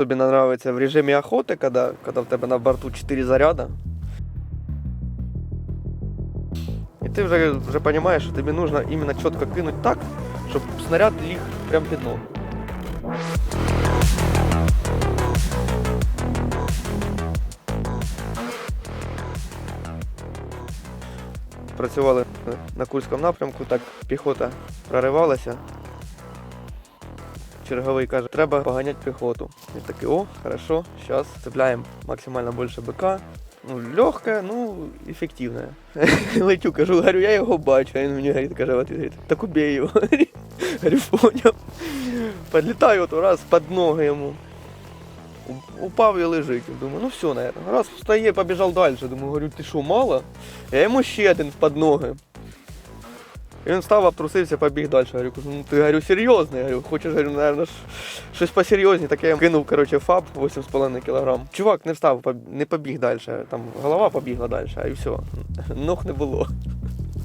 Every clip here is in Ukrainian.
Тобі подобається в режимі охоти, коли, коли в тебе на борту 4 заряда. І ти вже, розумієш, що тобі потрібно іменно чітко кинути так, щоб снаряд ліг прямо під ногу. Працювали на Курському напрямку, так піхота проривалася. Черговий каже, треба поганяти піхоту. Я такий, о, хорошо, зараз цепляємо максимально більше БК. Ну, легке, ну, ефективне. Летю, кажу, говорю, я його бачу, а він мені говорить, каже, говорить, так убей його. Говорю, поняв. Подлітаю от раз під ноги йому. Упав і лежить. Думаю, ну все, наверное. Раз встає, побіжав далі. Думаю, говорю, ти що, мало? Я йому ще один під ноги. І він став, обтрусився, побіг далі. Говорю, кажу, ну ти говорю, серйозно. Я говорю, хочеш, говорю, наверное, щось посерйозні. Таке я кинув, короче, фаб 8,5 кг. Чувак не встав, не побіг далі. Там голова побігла далі, і все. Ног не було.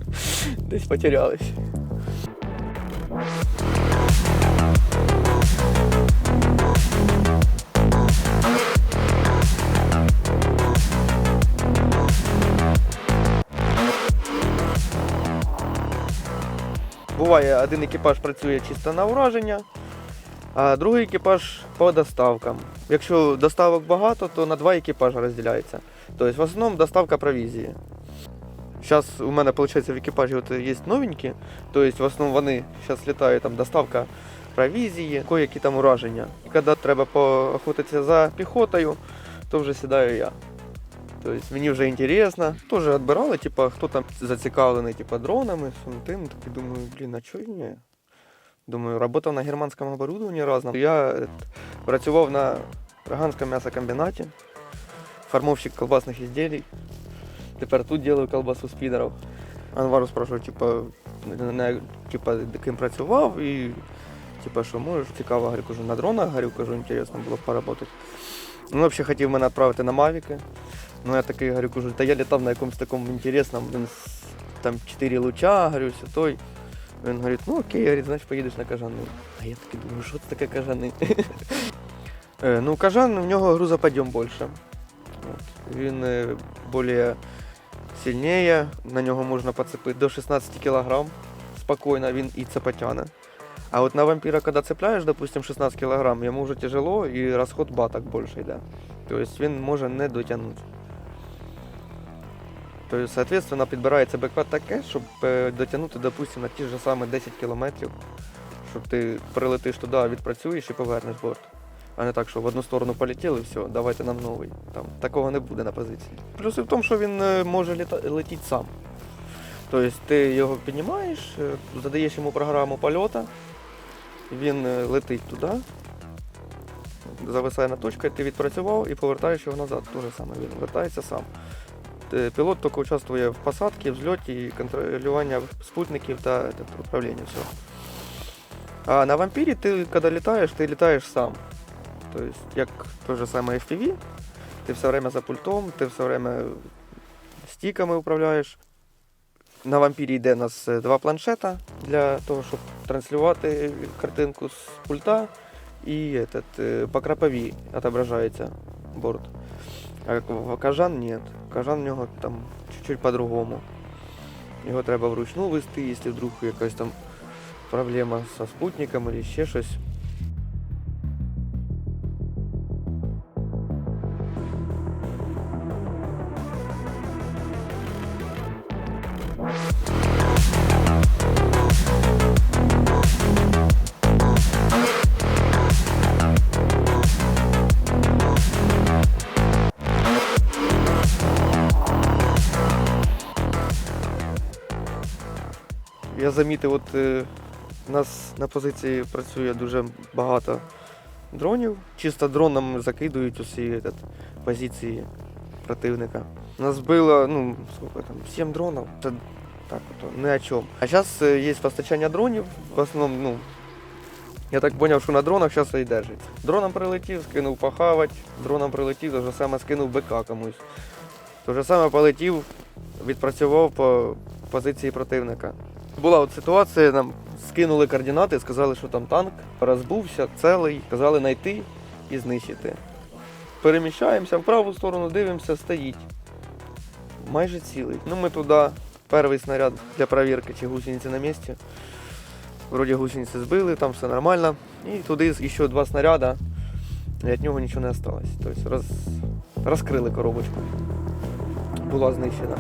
Десь потерялись. Буває, один екіпаж працює чисто на ураження, а другий екіпаж по доставкам. Якщо доставок багато, то на два екіпажі розділяється. Тобто в основному доставка провізії. Зараз у мене виходить в екіпажі от є новенькі, тобто в основному вони зараз літають там доставка провізії, які там ураження. І коли треба поохотитися за піхотою, то вже сідаю я. Тобто мені вже інтересно. Теж відбирали, типу, хто там зацікавлений типу, дронами, тим. Такий думаю, блін, а чого ні? Думаю, працював на германському оборудованні разом. Я працював на Роганському м'ясокомбінаті, формовщик колбасних ізділій. Тепер тут делаю колбасу з підерів. Анвару спрашиваю, типу, на, типу, ким працював і типу, що можеш, цікаво, говорю, кажу, на дронах, говорю, кажу, інтересно було поработати. Ну, взагалі хотів мене відправити на Мавіки. Ну я такий говорю, кажу, та я літав на якомусь такому інтересному, с- там 4 луча, говорю, все той. Він говорить, ну окей, говорить, значить поїдеш на кажани. А я такий думаю, що це таке кажани? Е, ну, кажан, в нього грузоподъем більше. Він е, більш сильніє, на нього можна поцепити до 16 кг спокійно, він і це потягне. А от на вампіра, коли цепляєш, допустим, 16 кг, йому вже тяжело і розход баток більше йде. Тобто він може не дотягнути. Тобто, соответственно, підбирається БК таке, щоб е, дотягнути, допустим, на ті ж самі 10 кілометрів, щоб ти прилетиш туди, відпрацюєш і повернеш борт. А не так, що в одну сторону полетіли, все, давайте нам новий. Там такого не буде на позиції. Плюси в тому, що він е, може летіти сам. Тобто ти його піднімаєш, е, задаєш йому програму польоту, він е, летить туди, зависає на точку, ти відпрацював і повертаєш його назад. Те же саме він вертається сам. Е, Пілот тільки участвує в посадці, взльоті і контролювання спутників та, управління. Все. А на вампірі ти, коли літаєш, ти літаєш сам. Тобто, як те же саме FPV, ти все время за пультом, ти все время стіками управляєш. На вампірі йде у нас е, два планшета для того, щоб транслювати картинку з пульта. І этот, е, по крапові отображається борт. А кажан нет. Кажан в нього там чуть-чуть по-другому. Його треба вручну вести, якщо вдруг якась там проблема со спутником або ще щось. Я замітив, от е, у нас на позиції працює дуже багато дронів. Чисто дроном закидують усі этот, позиції противника. Нас було, ну, сколько там, 7 дронів. Це так от, ні о чому. А зараз є постачання дронів, в основному, ну, я так зрозумів, що на дронах зараз і держить. Дроном прилетів, скинув похавать, дроном прилетів, то же саме скинув БК комусь. То же саме полетів, відпрацював по позиції противника. Була от ситуація, нам скинули координати, сказали, що там танк розбувся, целий, казали знайти. і знищити. Переміщаємося в праву сторону, дивимося, стоїть. Майже цілий. Ну ми туди перший снаряд для перевірки, чи гусениці на місці. Вроді гусениці збили, там все нормально. І туди ще два снаряда, і від нього нічого не осталось. Тобто роз... розкрили коробочку. Була знищена.